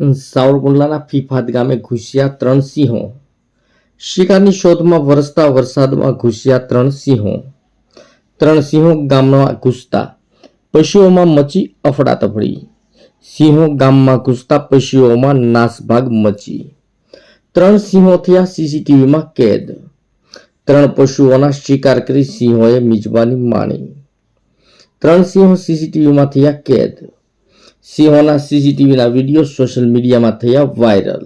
સાવરકુંડલાના ફીફાત ગામે ઘૂસ્યા ત્રણ સિંહો. શિકારની શોધમાં વરસતા વરસાદમાં ઘૂસ્યા ત્રણ સિંહો. ત્રણ સિંહો ગામમાં ઘૂસતા, પશુઓમાં મચી અફડાતફડી સિંહો ગામમાં ઘૂસતા, પશુઓમાં નાસભાગ મચી. ત્રણ સિંહો થયા સીસીટીવીમાં કેદ. ત્રણ પશુઓના શિકાર કરી સિંહોએ મિજબાની માણી. ત્રણ સિંહો સીસીટીવીમાં થયા કેદ. સિંહોના સીસીટીવીના વિડીયો સોશિયલ મીડિયામાં થયા વાયરલ